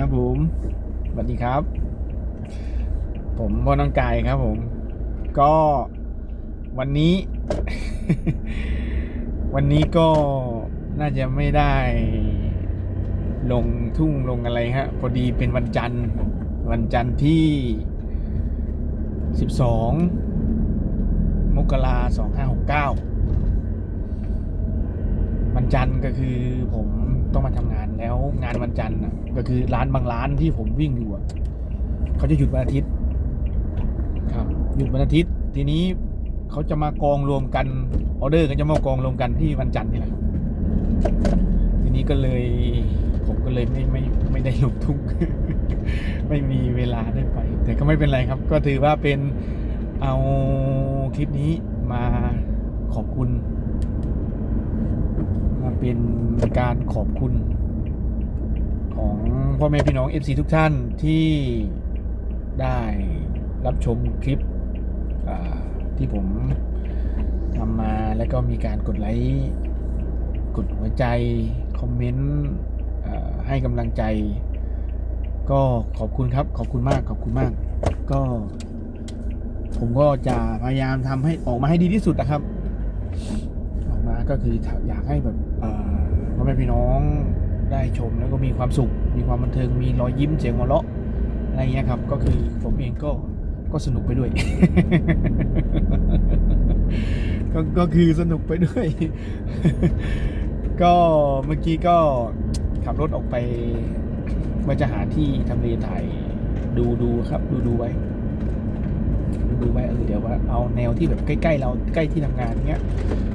ครับผมสวัสดีครับ ผมพ่อน้องกายครับผม ก็วันนี้ วันนี้ก็น่าจะไม่ได้ ลงทุ่งลงอะไรฮะ พอดีเป็นวันจันทร์ วันจันทร์ที่12มกราสองห้าหกเก้าวันจันทร์ก็คือผม ต้องมาทำงานแล้วงานวันจันทร์น่ะก็คือร้านบางร้านที่ผมวิ่งอยู่อะเขาจะหยุดวันอาทิตย์ ครับ หยุดวันอาทิตย์ ทีนี้เขาจะมากองรวมกันออเดอร์ก็จะมากองรวมกันที่วันจันทร์นี่แหละทีนี้ก็เลยผมก็เลยไม่ไม่ไม่ได้ลงทุกไม่มีเวลาได้ไป แต่ก็ไม่เป็นไรครับ ก็ถือว่าเป็นเอาคลิปนี้มาขอบคุณ มาเป็นการขอบคุณของพ่อแม่พี่น้อง FC ทุกท่านที่ได้รับชมคลิปที่ผมทำมาแล้วก็มีการกดไลค์กดหัวใจ คอมเมนต์ให้กำลังใจ ก็ขอบคุณครับขอบคุณมากขอบคุณมาก ก็ ผมก็จะพยายามทำให้ออกมาให้ดีที่สุดนะครับ ก็คืออยากให้แบบพ่อแม่พี่น้องได้ชมแล้วก็มีความสุข มีความบันเทิง มีรอยยิ้มเสียงหัวเราะอะไรเงี้ยครับ ก็คือผมเองก็ก็สนุกไปด้วย ก็ก็คือสนุกไปด้วย ก็เมื่อกี้ก็ขับรถออกไปว่าจะหาที่ทำเลถ่ายดูดูครับ ดูดูไว้ ดูไว้เออเดี๋ยวว่าเอาแนวที่แบบใกล้ ๆ เราใกล้ที่ทำงานเงี้ย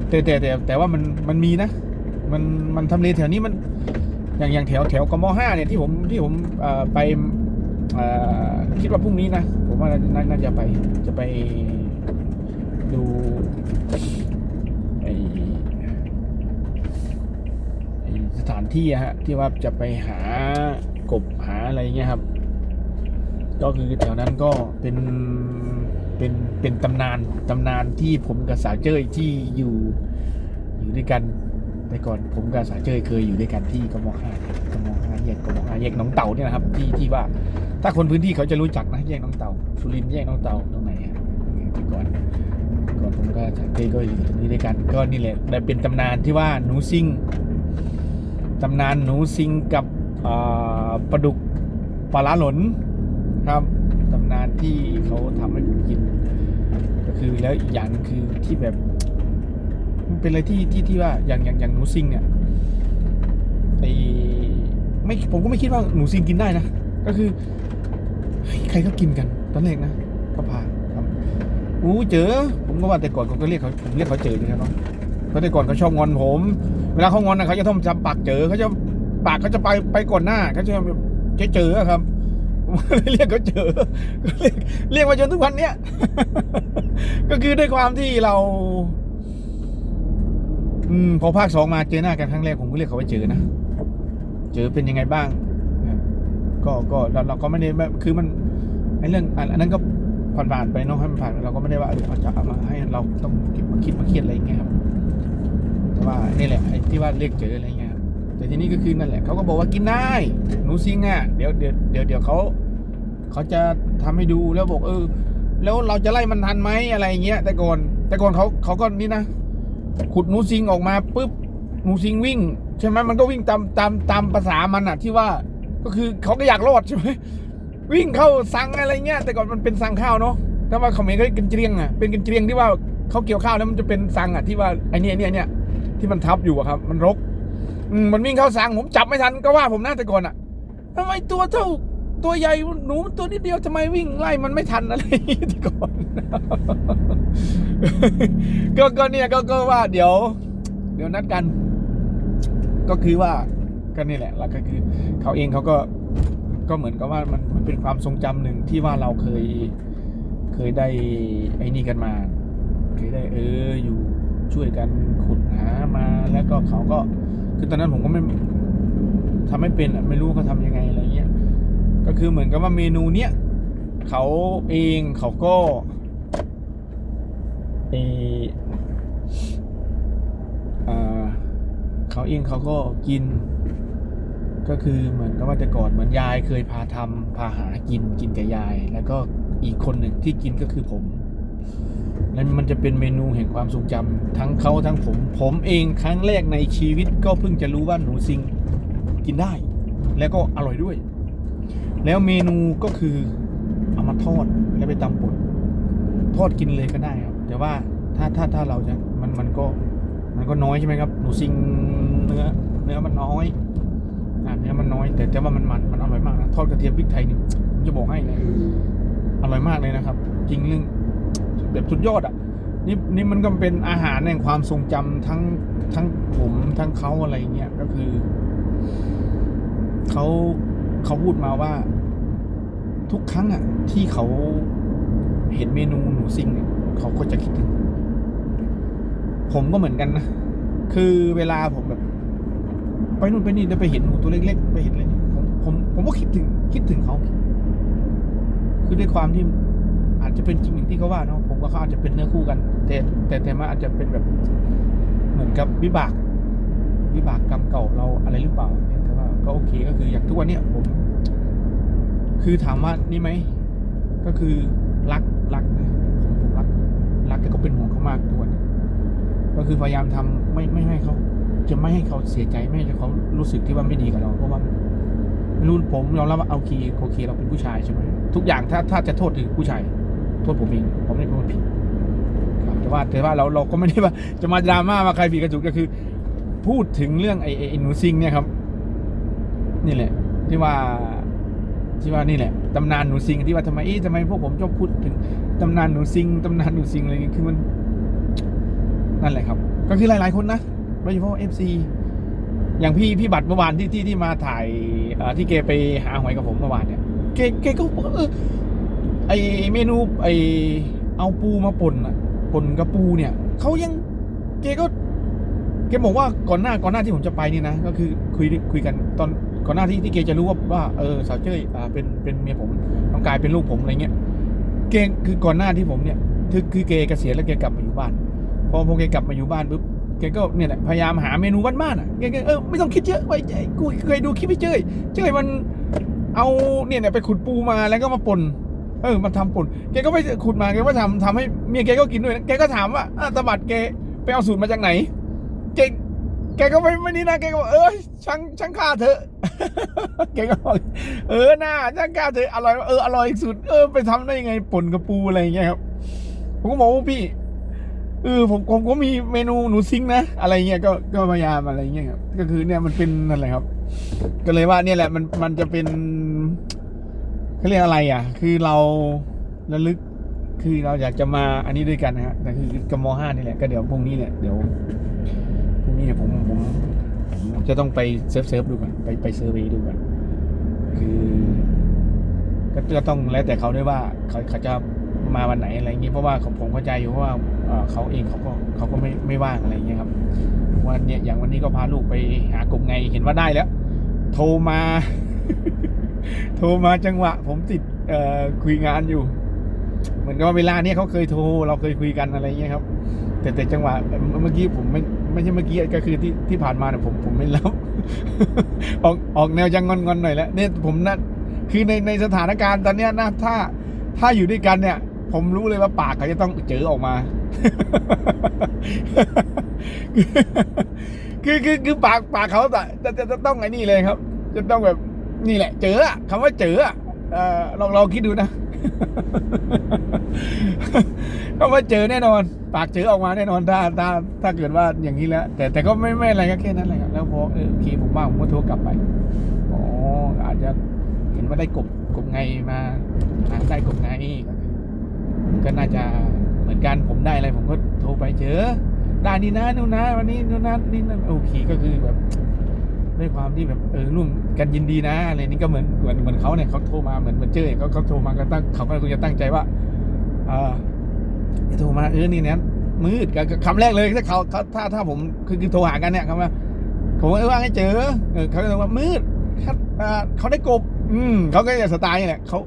แต่แต่แต่แต่ว่ามันมันมีนะ มันมันทำเลแถวนี้มันอย่างอย่างแถวแถวกมห้าเนี่ยที่ผมที่ผมไปคิดว่าพรุ่งนี้นะผมว่าน่าน่าจะไปจะไปดูไอสถานที่ฮะที่ว่าจะไปหากบหาอะไรเงี้ยครับ ก็คือแถวนั้นก็เป็น เป็นเป็นตำนานตำนานที่ผมกับสาวเจ้ยที่อยู่อยู่ด้วยกันแต่ก่อนผมกับสาวเจ้ยเคยอยู่ด้วยกันที่กมห้ากมห้าแยกกมห้าแยกหน้องเต่าเนี่ยนะครับที่ที่ว่าถ้าคนพื้นที่เขาจะรู้จักนะแยกหน้องเต่าสุรินทร์แยกหน้องเต่าตรงไหนอะแต่ก่อนก่อนผมก็สาวเจ้ยก็อยู่ตรงนี้ด้วยกัน ก็นี่แหละได้เป็นตำนานที่ว่าหนูซิงตำนานหนูซิงกับอ่าปลาดุกปลาล้าหลนครับตำ ที่เขาทำให้ผมกิน ก็คือแล้วอีกอย่างคือที่แบบมันเป็นอะไรที่ที่ที่ว่าอย่างอย่างอย่างหนูซิงเนี่ยไอไม่ผมก็ไม่คิดว่าหนูซิงกินได้นะก็คือใครเขากินกันตอนแรกนะก็พาครับอู้เจอ ผมก็ว่าแต่ก่อนผมก็เรียกเขาผมเรียกเขาเจอเลยนะเนาะเพราะแต่ก่อนเขาชอบงอนผม เวลาเขางอนนะเขาจะต้องจำปากเจอเขาจะปากเขาจะไปไปก่อนหน้าเขาจะจอเจอครับ ผมก็เลยเรียกเขาเจอก็เรียกเรียกมาจนทุกวันเนี้ยก็คือด้วยความที่เรา อืมพอภาคสองมาเจอหน้ากันครั้งแรกผมก็เรียกเขาว่าเจอนะเจอเป็นยังไงบ้างก็ก็เราเราก็ไม่ได้แบบคือมันไอ้เรื่องอันนั้นก็ผ่านผ่านไปเนาะให้มันผ่านเราก็ไม่ได้ว่าเออเขาจะเอามาให้เราต้องเก็บมาคิดมาเครียดอะไรอย่างเงี้ยครับแต่ว่านี่แหละไอ้ที่ว่าเรียกเจออะไรเงี้ย แต่ทีนี้ก็คือนั่นแหละเขาก็บอกว่ากินได้หนูซิงอะเดี๋ยวเดี๋ยวเดี๋ยวเดี๋ยวเขาเขาจะทำให้ดูแล้วบอกเออ แล้วเราจะไล่มันทันไหมอะไรเงี้ย แต่ก่อนแต่ก่อนเขาเขาก็นี่นะขุดหนูซิงออกมาปุ๊บหนูซิงวิ่งใช่ไหมมันก็วิ่งตามตามตามภาษามันอะที่ว่าก็คือเขาก็อยากรอดใช่ไหมวิ่งเข้าสังอะไรเงี้ย แต่ก่อนมันเป็นสังข้าวเนาะแต่ว่าเขาไม่เคยกินเจรียงอะเป็นกินเจรียงที่ว่าเขาเกี่ยวข้าวแล้วมันจะเป็นสังอะที่ว่าไอเนี้ยเนี่ยเนี่ยที่มันทับอยู่อะครับ มันรก มันวิ่งเข้าสังผมจับไม่ทันก็ว่าผมน่าแต่ก่อนอะทำไมตัวเท่าตัวใหญ่หนูตัวนิดเดียวทำไมวิ่งไล่มันไม่ทันอะไรแต่ก่อนก็ก็เนี่ยก็ก็ว่าเดี๋ยว เดี๋ยวนัดกัน ก็คือว่าก็นี่แหละแล้วก็คือ เขาเองเขาก็ก็เหมือนกับว่ามันมันเป็นความทรงจำหนึ่งที่ว่าเราเคย เคยได้ไอ้นี่กันมา เคยได้เอออยู่ช่วยกันขุดหามาแล้วก็เขาก็ คือตอนนั้นผมก็ไม่ทำไม่เป็นอะไม่รู้เขาทำยังไงอะไรเงี้ย ก็คือเหมือนกับว่าเมนูเนี้ยเขาเองเขาก็เออเขาเองเขาก็กินก็ก็คือเหมือนกับว่าแต่ก่อนเหมือนยายเคยพาทำพาหากินกินกับยาย แล้วก็อีกคนหนึ่งที่กินก็คือผม นั่นมันจะเป็นเมนูแห่งความทรงจำทั้งเขาทั้งผม ผมเองครั้งแรกในชีวิตก็เพิ่งจะรู้ว่าหนูซิงกินได้ แล้วก็อร่อยด้วย แล้วเมนูก็คือเอามาทอดแล้วไปตำป่นทอดกินเลยก็ได้ครับ แต่ว่าถ้าถ้าถ้าเราจะมันมันก็มันก็น้อยใช่ไหมครับหนูซิงเนื้อเนื้อมันน้อยอ่าเนื้อมันน้อย แต่แต่ว่ามันมันมันอร่อยมากนะทอดกระเทียมพริกไทยนี่ผมจะบอกให้เลยอร่อยมากเลยนะครับ จริงเรื่อง แบบสุดยอดอะนี่นี่มันก็เป็นอาหารแห่งความทรงจำทั้งทั้งผมทั้งเขาอะไรเงี้ยก็คือเขาเขาพูดมาว่า ทุกครั้งอะ ที่เขาเห็นเมนูหนูซิงเนี่ยเขาก็จะคิดถึง ผมก็เหมือนกันนะคือเวลาผมแบบ ไปนู่นไปนี่แล้วไปเห็นหนูตัวเล็ก ๆ ไปเห็นอะไรนี่ผมผมผมก็คิดถึงคิดถึงเขาคือด้วยความที่ อาจจะเป็นจริงอย่างที่เขาว่าเนาะผมกับเขาอาจจะเป็นเนื้อคู่กัน แต่แต่แต่มาอาจจะเป็นแบบเหมือนกับวิบาก วิบากกรรมเก่าเราอะไรหรือเปล่าเนี่ยแต่ว่าก็โอเคก็คืออย่างทุกวันเนี้ยผม คือถามว่านี่ไหมก็คือรักรักนะผมผมรัก รักแต่ก็เป็นห่วงเขามากทุกวันก็คือพยายามทำไม่ไม่ให้เขาจะไม่ให้เขาเสียใจไม่ให้เขารู้สึกที่ว่าไม่ดีกับเราเพราะว่าไม่รู้ผมยอมรับว่าโอเคโอเคเราเป็นผู้ชายใช่ไหมทุกอย่างถ้าถ้าจะโทษถึงผู้ชาย โทษผมเองผมไม่ได้เป็นคนผิดครับแต่ว่าแต่ว่าเราเราก็ไม่ได้ว่าจะมาดราม่ามาใครผิดกระจุกก็คือ พูดถึงเรื่องไอ้ไอ้ไอ้หนูซิงเนี่ยครับ นี่แหละ ที่ว่าที่ว่านี่แหละตำนานหนูซิงที่ว่าทำไมเอ๊ะทำไมพวกผมชอบพูดถึงตำนานหนูซิงตำนานหนูซิงอะไรอย่างเงี้ยคือมันนั่นแหละครับ ก็คือหลาย ๆ คนนะโดยเฉพาะเอฟซีอย่างพี่พี่บัตรเมื่อวานที่ที่ที่มาถ่ายเอ่อที่เกไปหาหวยกับผมเมื่อวานเนี่ยเกเกก็บอกเออ ไอเมนูไอเอาปูมาป่นอะป่นกระปูเนี่ยเขายังเกก็เกบอกว่าก่อนหน้าก่อนหน้าที่ผมจะไปนี่นะ ก็คือคุยคุยกันตอนก่อนหน้าที่ที่เกจะรู้ว่าว่าเออสาวเจ้ยอ่าเป็นเป็นเมียผมน้องกายเป็นลูกผมอะไรเงี้ยเกคือก่อนหน้าที่ผมเนี่ยคือคือเกเกษียณแล้วเกกลับมาอยู่บ้านพอพอแกกลับมาอยู่บ้านปุ๊บแกก็เนี่ยแหละพยายามหาเมนูบ้านๆอะแกก็เออไม่ต้องคิดเยอะไว้กูเคยดูคลิปพี่เจ้ยเจ้ยมันเอาเนี่ยเนี่ยไปขุดปูมาแล้วก็มาป่น เออมาทำปุ่นแกก็ไปขุดมาแกก็ทำทำให้เมียแกก็กินด้วยแกก็ถามว่าอะตะบัดแกไปเอาสูตรมาจากไหนแกแกก็ไม่ไม่นี่นะแกก็บอกเออช่างช่างค่าเถอะแกก็บอกเออหน้าช่างค่าเถอะอร่อยเอออร่อยสุดเออไปทำได้ยังไงป่นกับปูอะไรอย่างเงี้ยครับผมก็บอกว่าพี่เออผมผมก็มีเมนูหนูซิงนะอะไรเงี้ยก็ก็พยายามอะไรเงี้ยครับก็คือเนี่ยมันเป็นนั่นแหละครับ ก็เลยว่าเนี่ยแหละมันมันจะเป็น เขาเรียกอะไรอะ คือเราระลึกคือเราอยากจะมาอันนี้ด้วยกันนะฮะแต่คือกับมห้านี่แหละก็เดี๋ยวพรุ่งนี้เนี่ยเดี๋ยวพรุ่งนี้เนี่ยผมผมผมจะต้องไปเซิร์ฟเซิร์ฟดูก่อนไปไปเซอร์วย์ดูก่อนคือก็ก็ต้องแล้วแต่เขาด้วยว่าเขาเขาจะมาวันไหนอะไรอย่างงี้เพราะว่าผมเข้าใจอยู่ว่าเขาเองเขาก็เขาก็ไม่ไม่ว่างอะไรอย่างเงี้ยครับ วันเนี้ยอย่างวันนี้ก็พาลูกไปหากบไงเห็นว่าได้แล้ว โทรมา โทรมาจังหวะ ผมติดคุยงานอยู่ เหมือนกับว่าเวลาเนี้ยเขาเคยโทรเราเคยคุยกันอะไรอย่างเงี้ยครับ แต่แต่จังหวะเมื่อกี้ผมไม่ไม่ใช่เมื่อกี้ก็คือที่ที่ผ่านมาเนี่ยผมผมไม่รับออกออกแนวยังงอนๆหน่อยแล้วเนี่ยผมนะคือในในสถานการณ์ตอนเนี้ยนะถ้าถ้าอยู่ด้วยกันเนี่ย ผมรู้เลยว่าปากเขาจะต้องเจอออกมาคือคือคือปากปากเขาจะจะจะจะต้องไอ้นี่เลยครับ จะต้องแบบ นี่แหละ เจอคำว่าเจอเออลองลองคิดดูนะคำว่าเจอแน่นอน ปากเจอออกมาแน่นอนถ้าถ้าถ้าเกิดว่าอย่างนี้แล้วแต่แต่ก็ไม่ไม่อะไรก็แค่นั้นแหละครับแล้วพอเออโอเคผมว่างผมก็โทรกลับไปอ๋ออาจจะเห็นว่าได้กบกบไงมาหาได้กบไงก็น่าจะเหมือนกันผมได้อะไรผมก็โทรไปเจอได้นี่นะนู่นนะวันนี้นู่นนะนี่นั่นโอเคก็คือแบบ ด้วยความที่แบบเออร่วมกันยินดีนะอะไรนี่ก็เหมือนเหมือนเหมือนเขาเนี่ยเขาโทรมาเหมือนเหมือนเจอเขาเขาโทรมาก็ตั้งเขาก็คงจะตั้งใจว่าเออโทรมาเออนี่เนี่ยมืดกับคำแรกเลยถ้าเขาเขาถ้าถ้าผมคือคือโทรหากันเนี่ยคำว่าผมว่าเออว่าให้เจอเออเขาก็เลยว่ามืดครับอ่าเขาได้กบ อืมเขาก็จะสไตล์นี่แหละเขา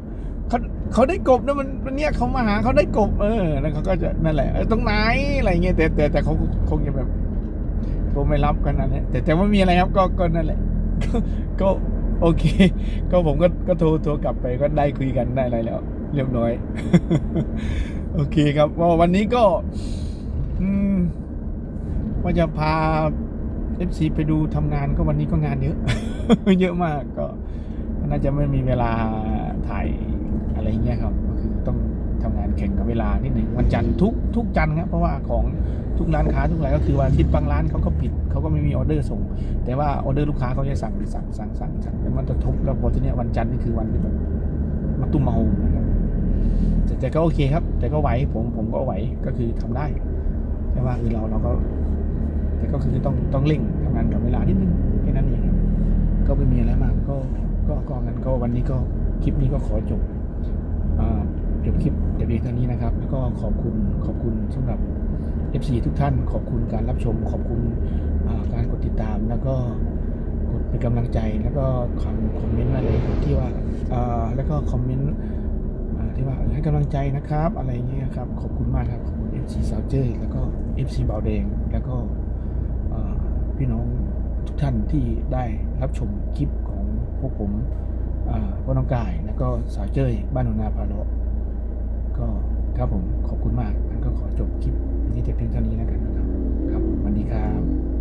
เขาเขาได้กบนะมันมันเนี่ยเขามาหาเขาได้กบ เออแล้วเขาก็จะนั่นแหละตรงไหนอะไรเงี้ยแต่แต่แต่เขาคงจะแบบ โทรไม่รับกันนั่นแหละแต่แต่ว่ามีอะไรครับก็ก็นั่นแหละก็โอเค ก็ผมก็ก็โทรโทรกลับไปก็ได้คุยกันได้อะไรแล้ว เรียบร้อย โอเคครับว่าวันนี้ก็ อืมว่าจะพา FC ไปดูทำงานก็วันนี้ก็งานเยอะ เยอะมากก็น่าจะไม่มีเวลาถ่ายอะไรเงี้ยครับ แข่งกับเวลานิดหนึ่งวันจันทร์ทุกทุกจันทร์ครับเพราะว่าของทุกร้านค้าทุกรายก็คือวันอาทิตย์บางร้านเขาก็ปิดเขาก็ไม่มีออเดอร์ส่ง แต่ว่าออเดอร์ลูกค้าเขาจะสั่งสั่งสั่งสั่งสั่งแล้วมันจะทุบแล้วพอทีเนี้ยวันจันทร์นี่คือวันที่แบบมาตุ้มมาโฮมนะครับแต่แต่ก็โอเคครับ แต่ก็ไหวผมผมก็ไหวก็คือทำได้ แต่ว่าคือเราเราก็ แต่ก็คือต้องต้องเร่งทำงานกับเวลานิดนึงแค่นั้นเองครับก็ไม่มีอะไรมากก็ก็ก็งั้นก็วันนี้ก็คลิปนี้ก็ขอจบอ่า จบคลิปแต่เพียงเท่านี้นะครับ แล้วก็ขอบคุณขอบคุณสำหรับ FC ทุกท่าน ขอบคุณการรับชม ขอบคุณการกดติดตาม แล้วก็กดเป็นกำลังใจ แล้วก็คำคอมเมนต์อะไรที่ว่าแล้วก็คอมเมนต์ที่ว่าให้กำลังใจนะครับ อะไรเงี้ยครับ ขอบคุณมากครับ ขอบคุณ FC สาวเจ้ยแล้วก็ FC เบาแดง แล้วก็พี่น้องทุกท่านที่ได้รับชมคลิปของพวกผมพ่อน้องกาย แล้วก็สาวเจ้ยบ้านหนูนาพาโล ก็ครับผมขอบคุณมากงั้นก็ขอจบคลิปนี้แต่เพียงเท่านี้แล้วกันนะครับ ครับสวัสดีครับ